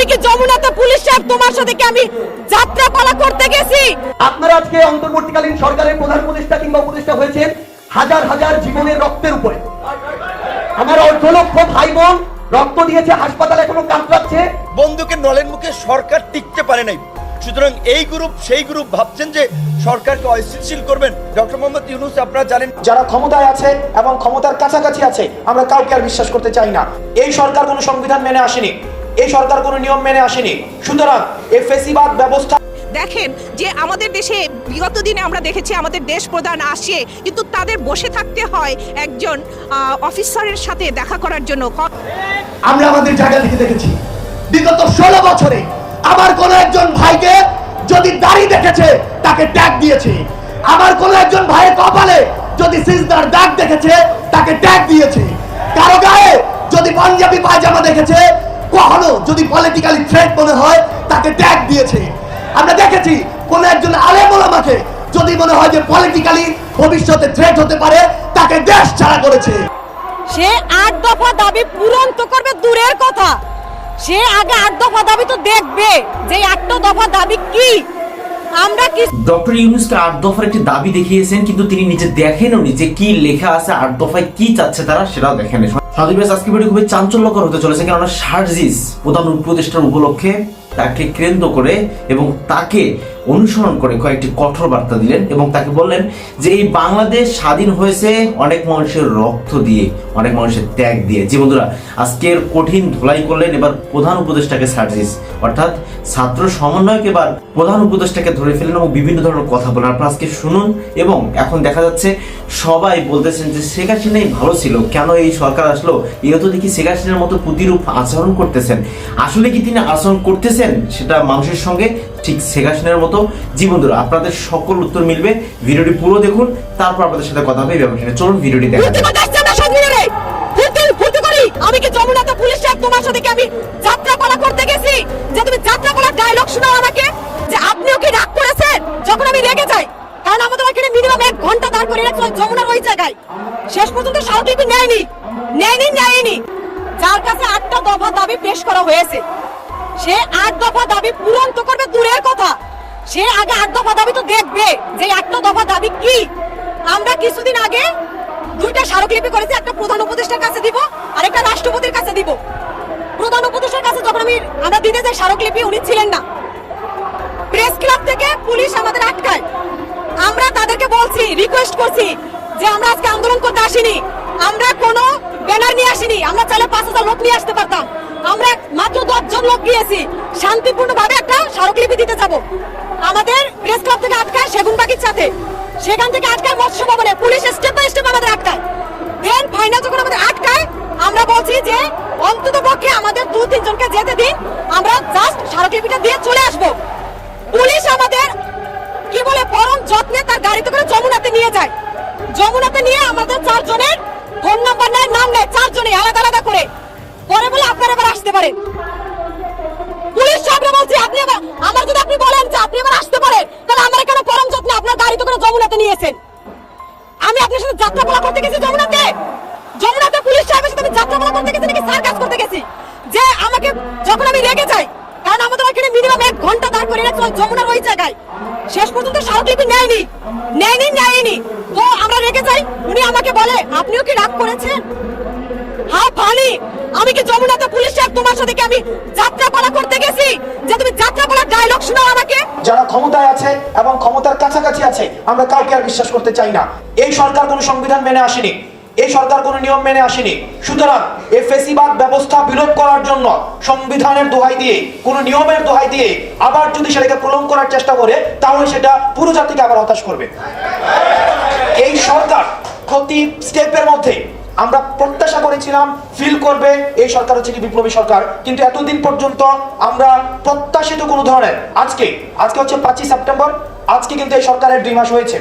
আমি কি যমুনাতে পুলিশ সাহেব তোমার সাথে কি আমি যাত্রা পালা করতে গেছি? আপনারা আজকে অন্তর্বর্তীকালীন সরকারের প্রধান উপদেষ্টা কিংবা উপদেষ্টা হয়েছেন হাজার হাজার জীবনের রক্তের উপরে। আমার অর্ধ লক্ষ ভাই বোন রক্ত দিয়েছে হাসপাতাল এখনও কাঁপছে। বন্দুকের নলের মুখে সরকার টিকতে পারে নাই। সুতরাং এই গ্রুপ সেই গ্রুপ ভাবছেন যে সরকারকে অস্থিতিশীল করবেন। ডক্টর মোহাম্মদ ইউনুস আপনারা জানেন যারা ক্ষমতায় আছে এবং ক্ষমতার কাছাকাছি আছে আমরা কাউকে আর বিশ্বাস করতে চাই না। এই সরকার কোনো সংবিধান মেনে আসেনি। এই সরকার কোনো নিয়ম মেনে আসেনি। সুতরাং এই ফেসিবাদ ব্যবস্থা দেখেন যে আমাদের দেশে বিগত দিনে আমরা দেখেছি আমাদের দেশ প্রধান আসে কিন্তু তাদের বসে থাকতে হয় একজন অফিসারের সাথে দেখা করার জন্য। আমরা আমাদের জায়গা থেকে দেখেছি। বিগত ষোলো বছরে আমার কোন একজন ভাইকে যদি দাড়ি দেখেছে তাকে ট্যাগ দিয়েছে। আমার কোনো একজন ভাইয়ের কপালে যদি সিজদার দাগ দেখেছে তাকে ট্যাগ দিয়েছে। কারও গায়ে যদি পাঞ্জাবি পায়জামা দেখেছে কখনো যদি পলিটিক্যালি থ্রেট মনে হয় তাকে ট্যাগ দিয়েছে। আমরা দেখেছি কোন একজন আলেম ওলামাকে যদি মনে হয় যে পলিটিক্যালি ভবিষ্যতে থ্রেট হতে পারে তাকে দেশ ছাড়া করেছে। সে আট দফা দাবি পূরণ তো করবে দূরের কথা। সে আগে আট দফা দাবি তো দেখবে যে আটটা দফা দাবি কি। আমরা কি ডক্টর ইউনুসকে আট দফার একটি দাবি দেখিয়েছেন কিন্তু তিনি নিজে দেখেনও যে কি লেখা আছে আট দফায় কি চাচ্ছে তারা সেটাও দেখেন বেশ আজকে ভিডিও খুবই চাঞ্চল্যকর হতে চলেছে, কেননা সার্জিস প্রধান উপদেষ্টার উপলক্ষে তাকে কেন্দ্র করে এবং তাকে অনুসরণ করে কয়েকটি কঠোর বার্তা দিলেন এবং তাকে বললেন যে এই বাংলাদেশ স্বাধীন হয়েছে অনেক মানুষের রক্ত দিয়ে, অনেক মানুষের ত্যাগ দিয়ে। জি বন্ধুরা, আজকের কঠিন ধোলাই করলেন এবার প্রধান উপদেষ্টাকে সার্জিস। অর্থাৎ ছাত্র সমন্বয়ক এবার প্রধান উপদেষ্টাকে ধরে ফেলেন এবং বিভিন্ন ধরনের কথা বলেন। আপনারা আজকে শুনুন এবং এখন দেখা যাচ্ছে সবাই বলতেছেন যে শেখ হাসিনাই ভালো ছিল। কেন এই সরকার আসলো? এও তো দেখি শেখ হাসিনার মতো প্রতিরূপ আচরণ করতেছেন। আসলে কি তিনি আচরণ করতেছেন সেটা মানুষের সঙ্গে ঠিক শেখ মতো। জি আপনাদের সকল উত্তর মিলবে। ভিডিওটি পুরো দেখুন, তারপর আপনাদের সাথে কথা হবে ব্যাপারটা। চলুন ভিডিওটি দেখা ফুর্তি যাক। করতে আসছে না সব মিলে ফুর্তি ফুর্তি করি। আমি কি যমুনাতে পুলিশ তোমার সাথে কি আমি করতে গেছি? যে তুমি ডায়লগ শোনাও আমাকে, যে আপনিও কি রাগ করেছেন? যখন আমি রেগে যাই কারণ আমাদের মিনিমাম এক ঘণ্টা দাঁড় করে রাখছিল যমুনার ওই জায়গায়। শেষ পর্যন্ত সাউটিপি নেয়নি নেয়নি নেয়নি। যার কাছে আটটা দফা দাবি পেশ করা হয়েছে। সে আট দফা দাবি পূরণ তো করবে দূরের কথা। সে আগে আট দফা দাবি তো দেখবে যে আটটা দফা দাবি কি। আমরা কিছুদিন আগে দুইটা স্মারকলিপি করেছি, একটা প্রধান উপদেষ্টার কাছে দিব আর একটা রাষ্ট্রপতির কাছে দিব। প্রধান উপদেষ্টার কাছে যখন আমি আমরা দিতে যাই স্মারকলিপি, উনি ছিলেন না। প্রেস ক্লাব থেকে পুলিশ আমাদের আটকায়। আমরা তাদেরকে বলছি রিকোয়েস্ট করছি যে আমরা আজকে আন্দোলন করতে আসিনি। আমরা কোনো ব্যানার নিয়ে আসিনি। আমরা চাইলে পাঁচ হাজার লোক নিয়ে আসতে পারতাম। আমরা মাত্র দশজন লোক গিয়েছি। শান্তিপূর্ণ ভাবে একটা স্মারকলিপি দিতে যাব। আমাদের প্রেস ক্লাব থেকে আটকায় সেগুন বাগির সাথে। সেখান থেকে আটকায় মৎস্য ভবনে। পুলিশ স্টেপ বাই স্টেপ আমাদের আটকায়। দেন ফাইনাল যখন আমাদের আটকায়, আমরা বলছি যে অন্তত পক্ষে আমাদের দু, তিনজনকে যেতে দিন। আমরা জাস্ট স্মারকলিপিটা দিয়ে চলে আসব। পুলিশ আমাদের কি বলে, পরম যত্নে তার গাড়িতে করে যমুনাতে নিয়ে যায়। যমুনাতে নিয়ে আমাদের চারজনের ফোন নাম্বার নেয় নাম নেয় চারজনে আলাদা আলাদা করে। পরে বলে আপনারা এবার আসতে পারেন। পুলিশ সাহেবরা বলছি, আপনি এবার আমার যদি আপনি বলেন যে আপনি এবার আসতে পারেন, তাহলে আমার এখানে পরম যত্নে আপনার গাড়িতে করে যমুনাতে নিয়েছেন। আমি আপনার সাথে যাত্রাপালা করতে গেছি যমুনাতে। যমুনাতে পুলিশ সাহেবের সাথে আমি যাত্রাপালা করতে গেছি নাকি সার্কাস করতে গেছি? যে আমাকে যখন আমি রেগে যাই, কারণ আমাদের এখানে মিনিমাম এক ঘণ্টা দাঁড় করে রাখছিল যমুনার ওই জায়গায়। শেষ পর্যন্ত স্মারকলিপি নেয়নি। নেয়নি নেয়নি। তো রেগে যাই উনি আমাকে বলে, আপনিও কি রাগ করেছেন? হ্যাঁ ফানি! আমি কি যমুনাতে পুলিশ সাহেব তোমার সাথে কি আমি যাত্রাপালা করতে গেছি? যে তুমি যাত্রাপালার ডায়লগ শোনাও আমাকে। যারা ক্ষমতায় আছে এবং ক্ষমতার কাছাকাছি আছে, আমরা কাউকে আর বিশ্বাস করতে চাই না। এই সরকার কোনো সংবিধান মেনে আসেনি। এই সরকার কোনো নিয়ম মেনে আসেনি। সুতরাং এই ফেসিবাদ ব্যবস্থা বিলোপ করার জন্য সংবিধানের দোহাই দিয়ে, কোন নিয়মের দোহাই দিয়ে আবার যদি সেটাকে প্রলং করার চেষ্টা করে, তাহলে সেটা পুরো জাতিকে আবার হতাশ করবে। এই সরকার প্রতি স্টেপের মধ্যে আমরা প্রত্যাশা করেছিলাম ফিল করবে এই সরকার হচ্ছে কি বিপ্লবী সরকার। কিন্তু এতদিন পর্যন্ত আমরা প্রত্যাশিত কোনো ধরনের, আজকে আজকে হচ্ছে পাঁচই সেপ্টেম্বর, আজকে কিন্তু এই সরকারের দুই মাস হয়েছে।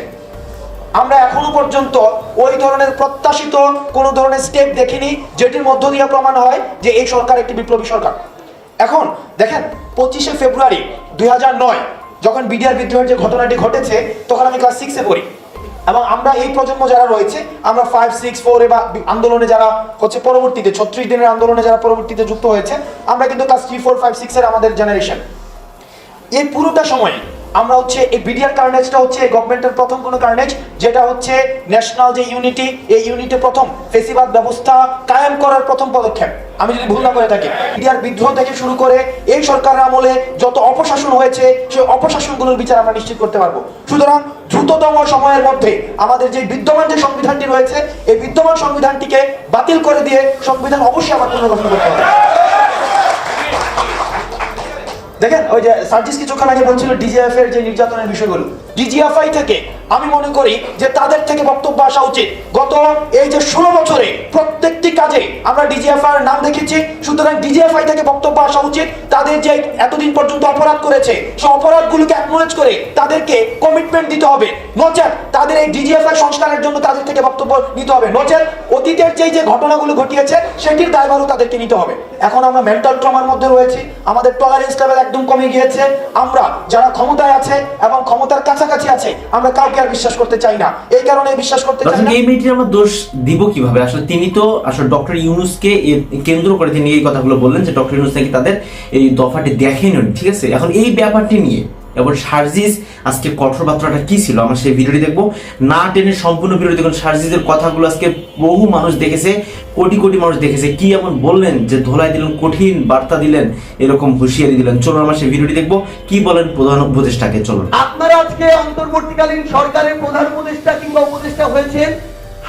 আমরা এখনও পর্যন্ত ওই ধরনের প্রত্যাশিত কোনো ধরনের স্টেপ দেখিনি, যেটির মধ্য দিয়ে প্রমাণ হয় যে এই সরকার একটি বিপ্লবী সরকার। এখন দেখেন, পঁচিশে ফেব্রুয়ারি দুই হাজার নয়, যখন বিডিআর বিদ্রোহের যে ঘটনাটি ঘটেছে, তখন আমি ক্লাস সিক্সে পড়ি। এবং আমরা এই প্রজন্ম যারা রয়েছে, আমরা ফাইভ সিক্স ফোর বা আন্দোলনে যারা হচ্ছে পরবর্তীতে, ছত্রিশ দিনের আন্দোলনে যারা পরবর্তীতে যুক্ত হয়েছে, আমরা কিন্তু ক্লাস থ্রি ফোর ফাইভ সিক্সের আমাদের জেনারেশন এই পুরোটা সময় আমরা হচ্ছে এই বিডিআর কার্নেজটা হচ্ছে গভর্নমেন্টের প্রথম কোনো কার্নেজ যেটা হচ্ছে ন্যাশনাল যে ইউনিটি এই ইউনিটে প্রথম ফেসিবাদ ব্যবস্থা কায়েম করার প্রথম পদক্ষেপ। আমি যদি ভুল না করে থাকি বিডিআর বিদ্রোহ থেকে শুরু করে এই সরকারের আমলে যত অপশাসন হয়েছে, সেই অপশাসনগুলোর বিচার আমরা নিশ্চিত করতে পারব। সুতরাং দ্রুততম সময়ের মধ্যে আমাদের যে বিদ্যমান যে সংবিধানটি রয়েছে, এই বিদ্যমান সংবিধানটিকে বাতিল করে দিয়ে সংবিধান অবশ্যই আবার পুনর্গঠন করতে হবে। দেখেন, ওই যে সার্জিস কিছুক্ষণ আগে বলছিল ডিজিএফ এর যে নির্যাতনের বিষয়গুলো। ডিজিএফআই থেকে আমি মনে করি যে তাদের থেকে বক্তব্য আসা উচিত। গত এই যে ষোলো বছরে প্রত্যেকটি কাজে আমরা ডিজিএফআই এর নাম দেখেছি, সুতরাং ডিজিএফআই থেকে বক্তব্য আসা উচিত। তাদের যে এতদিন পর্যন্ত অপরাধ করেছে, সেই অপরাধগুলোকে অ্যাকনোলেজ করে তাদেরকে কমিটমেন্ট দিতে হবে। নচেত তাদের এই ডিজিএফআই সংস্কারের জন্য তাদের থেকে বক্তব্য নিতে হবে। নচেত অতীতের যেই যে ঘটনাগুলো ঘটিয়েছে, সেটির দায়ভারও তাদেরকে নিতে হবে। এখন আমরা মেন্টাল ট্রমার মধ্যে রয়েছি আমাদের টলারেন্স লেভেল একদম কমে গিয়েছে। আমরা যারা ক্ষমতায় আছে এবং ক্ষমতার কাছাকাছি আছে আমরা কাউকে আর বিশ্বাস করতে চাই না। এই কারণে বিশ্বাস করতে চাই না। এই মেয়েটির আমরা দোষ দিব কীভাবে? আসলে তিনি তো আসলে ডক্টর ইউনুসকে কেন্দ্র করে তিনি এই কথাগুলো বললেন যে ডক্টর ইউনুস নাকি তাদের এই দফাটি দেখেনি ঠিক আছে? এখন এই ব্যাপারটি নিয়ে এবং সার্জিস, আজকে কঠোর বার্তাটা কি ছিল? আমরা সেই ভিডিওটি দেখব। না টেনে সম্পূর্ণ ভিডিও দেখুন। সার্জিসের কথাগুলো আজকে বহু মানুষ দেখেছে, কোটি কোটি মানুষ দেখেছে। কি এমন বললেন যে ধোলাই দিলেন, কঠিন বার্তা দিলেন, এরকম হুঁশিয়ারি দিলেন। চলুন আমরা সেই ভিডিওটি দেখব। কি বলেন প্রধান উপদেষ্টাকে? চলুন। আপনারা আজকে অন্তর্বর্তীকালীন সরকারের প্রধান উপদেষ্টা কিংবা উপদেষ্টা হয়েছেন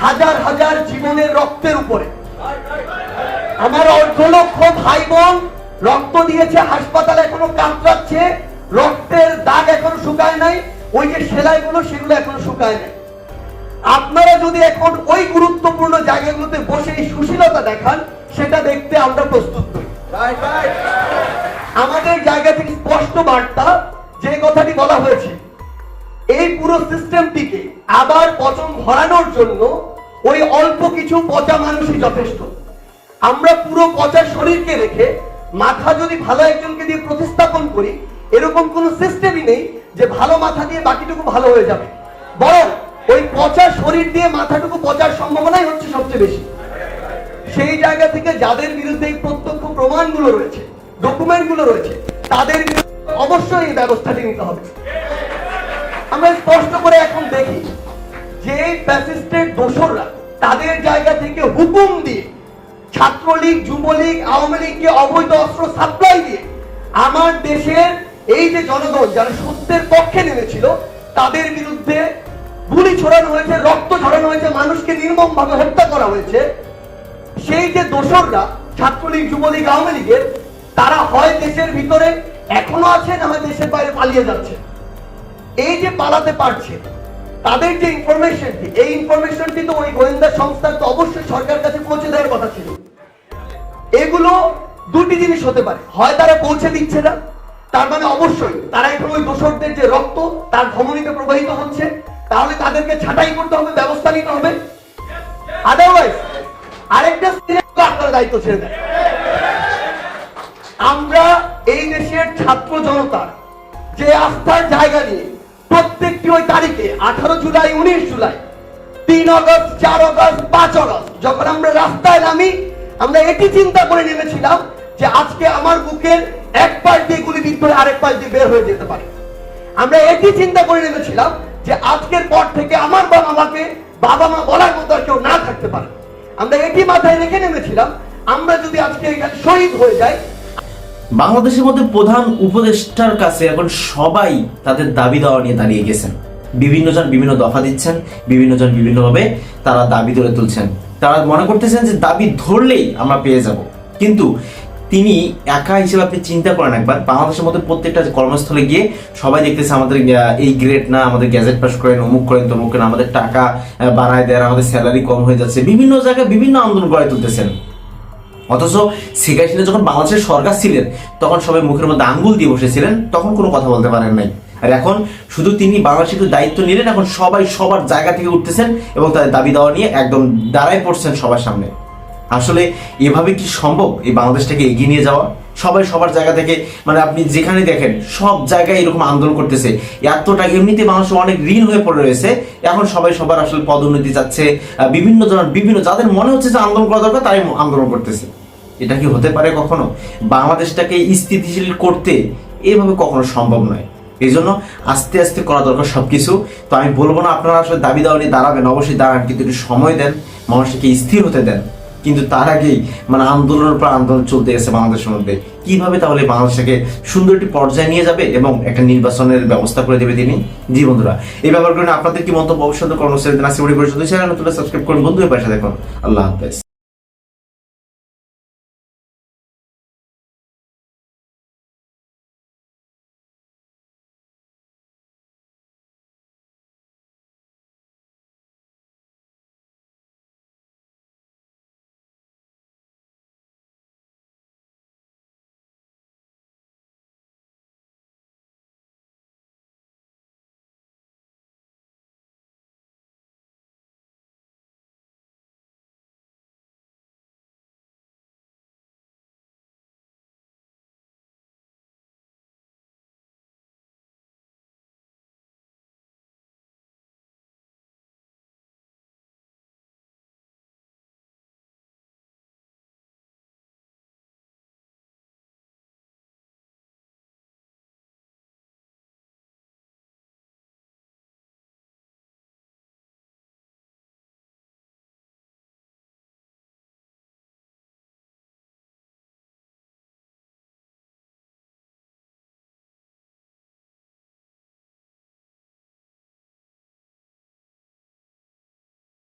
হাজার হাজার জীবনের রক্তের উপরে। আমার অর্ধ লক্ষ ভাই বোন রক্ত দিয়েছে, হাসপাতালে এখনও কাতরাচ্ছে রক্তের দাগ এখন শুকায় নাই, ওই যে সেলাইগুলো সেগুলো এখন শুকায় নাই। আপনারা যদি এখন ওই গুরুত্বপূর্ণ জায়গাগুলোতে বসে এই সুশীলতা দেখান, সেটা দেখতে আমরা প্রস্তুত নই। আমাদের জায়গা থেকে স্পষ্ট বার্তা, যে কথাটি বলা হয়েছে, এই পুরো সিস্টেমটিকে আবার পচন ধরানোর জন্য ওই অল্প কিছু পচা মানুষই যথেষ্ট। আমরা পুরো পচা শরীরকে রেখে মাথা যদি ভালো একজনকে দিয়ে প্রতিস্থাপন করি এরকম কোন সিস্টেমই নেই যে ভালো মাথা দিয়ে বাকিটুকু ভালো হয়ে যাবে। বরং ওই পচা শরীর দিয়ে মাথাটুকু পচার সম্ভাবনাই হচ্ছে সবচেয়ে বেশি। সেই জায়গা থেকে যাদের বিরুদ্ধে এই প্রত্যক্ষ প্রমাণগুলো রয়েছে ডকুমেন্টগুলো রয়েছে, তাদের অবশ্যই এই ব্যবস্থাটি নিতে হবে। আমরা স্পষ্ট করে এখন দেখি যে ফ্যাসিস্টের দোসররা তাদের জায়গা থেকে হুকুম দিয়ে ছাত্রলীগ, যুবলীগ, আওয়ামী লীগকে অবৈধ অস্ত্র সাপ্লাই দিয়ে আমার দেশের এই যে জনগণ যারা সত্যের পক্ষে নেমেছিল, তাদের বিরুদ্ধে গুলি ছড়ানো হয়েছে, রক্ত ছড়ানো হয়েছে, মানুষকে নির্মম ভাবে হত্যা করা হয়েছে। সেই যে দোসররা, ছাত্রলীগ, যুবলীগ, আওয়ামী লীগের, তারা হয় দেশের ভিতরে, এখনও আছে না হয় দেশের বাইরে পালিয়ে যাচ্ছে। এই যে পালাতে পারছে, তাদের যে ইনফরমেশনটি এই ইনফরমেশনটি তো ওই গোয়েন্দা সংস্থার তো অবশ্যই সরকার কাছে পৌঁছে দেওয়ার কথা ছিল। এগুলো দুটি জিনিস হতে পারে। হয় তারা পৌঁছে দিচ্ছে না তার মানে অবশ্যই, তারা এখন ওই দোষরদের যে রক্ত, তার ধমনীতে প্রবাহিত হচ্ছে, তাহলে তাদেরকে ছাঁটাই করতে হবে, ব্যবস্থা নিতে হবে। আদারওয়াইজ আরেকটা দায়িত্ব ছেড়ে আমরা এই দেশের ছাত্র জনতার যে আস্থার জায়গা নিয়ে প্রত্যেকটি ওই তারিখে, আঠারো জুলাই, উনিশ জুলাই, তিন আগস্ট, চার আগস্ট, পাঁচ আগস্ট, যখন আমরা রাস্তায় নামি, আমরা এটি চিন্তা করে নেমেছিলাম যে আজকে আমার বুকের এক পাশ গুলিবিদ্ধ হয়ে আরেক পাশ দিয়ে বের হয়ে যেতে পারে। আমরা এটি চিন্তা করে নেমেছিলাম যে আজকের পর থেকে আমার বাবা মাকে, বাবা মা বলার মতো কেউ না থাকতে পারে। আমরা এটি মাথায় রেখে নেমেছিলাম, আমরা যদি আজকে এখানে শহীদ হয়ে যাই। বাংলাদেশের মধ্যে প্রধান উপদেষ্টার কাছে এখন সবাই তাদের দাবি দেওয়া নিয়ে দাঁড়িয়ে গেছেন। বিভিন্ন জন বিভিন্ন দফা দিচ্ছেন, বিভিন্ন জন বিভিন্নভাবে তারা দাবি তুলে তুলছেন। তারা মনে করতেছেন যে দাবি ধরলেই আমরা পেয়ে যাব। কিন্তু তিনি একা হিসেবে আপনি চিন্তা করেন একবার বাংলাদেশের মধ্যে প্রত্যেকটা কর্মস্থলে গিয়ে সবাই দেখতেছে আমাদের এই গ্রেড না, আমাদের গ্যাজেট পাস করেন, অমুক করেন, তমুক করেন, আমাদের টাকা বাড়ায় দেন, আমাদের স্যালারি কম হয়ে যাচ্ছে। বিভিন্ন জায়গায় বিভিন্ন আন্দোলন গড়ে তুলতেছেন। অথচ শেখ হাসিনা যখন বাংলাদেশের সরকার ছিলেন, তখন সবাই মুখের মধ্যে আঙ্গুল দিয়ে বসেছিলেন, তখন কোনো কথা বলতে পারেন নাই। আর এখন শুধু তিনি বাংলাদেশের একটু দায়িত্ব নিলেন, এখন সবাই সবার জায়গা থেকে উঠতেছেন এবং তাদের দাবি দেওয়া নিয়ে একদম দাঁড়ায় পড়ছেন সবার সামনে। আসলে এভাবে কি সম্ভব এই বাংলাদেশটাকে এগিয়ে নিয়ে যাওয়া? সবাই সবার জায়গা থেকে মানে আপনি যেখানে দেখেন, সব জায়গায় এরকম আন্দোলন করতেছে। এতটা এমনিতে মানুষ অনেক ঋণ হয়ে পড়ে রয়েছে। এখন সবাই সবার আসলে পদোন্নতি চাচ্ছে। বিভিন্ন ধরনের বিভিন্ন যাদের মনে হচ্ছে যে আন্দোলন করা দরকার, তারাই আন্দোলন করতেছে। এটা কি হতে পারে কখনো? বাংলাদেশটাকে স্থিতিশীল করতে এভাবে কখনো সম্ভব নয়। এই জন্য আস্তে আস্তে করা দরকার সবকিছু। তো আমি বলব না, আপনারা আসলে দাবি দাওয়া নিয়ে দাঁড়াবেন, অবশ্যই দাঁড়ান, কিন্তু একটু সময় দেন মানুষকে স্থির হতে দেন। কিন্তু তার আগেই মানে আন্দোলনের পর আন্দোলন চলতে গেছে বাংলাদেশের মধ্যে। কীভাবে তাহলে বাংলাদেশকে সুন্দর একটি পর্যায়ে নিয়ে যাবে এবং একটা নির্বাচনের ব্যবস্থা করে দেবে তিনি? জি বন্ধুরা, এই ব্যাপারগুলো নিয়ে আপনাদের কি মন্তব্য? অবশ্যই কর্মসূচি দিন আজকে পরিচয় চ্যানেল নতুন সাবস্ক্রাইব করুন। বন্ধু পাশে দেখুন আল্লাহ হাফেজ।